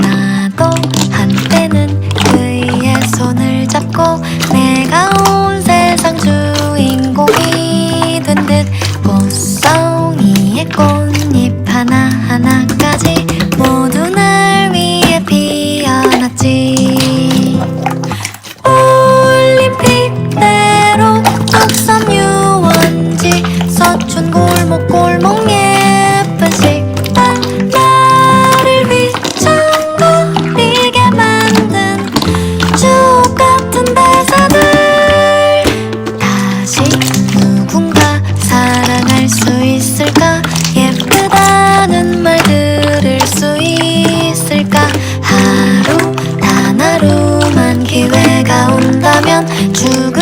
나도 한때는 그의 손을 잡고 내가 온 세상 주인공이 된 듯 꽃송이의 꽃잎 하나하나까지 모두 날 위해 피어났지 올림픽대로 앞선 유원지 서춘. 죽은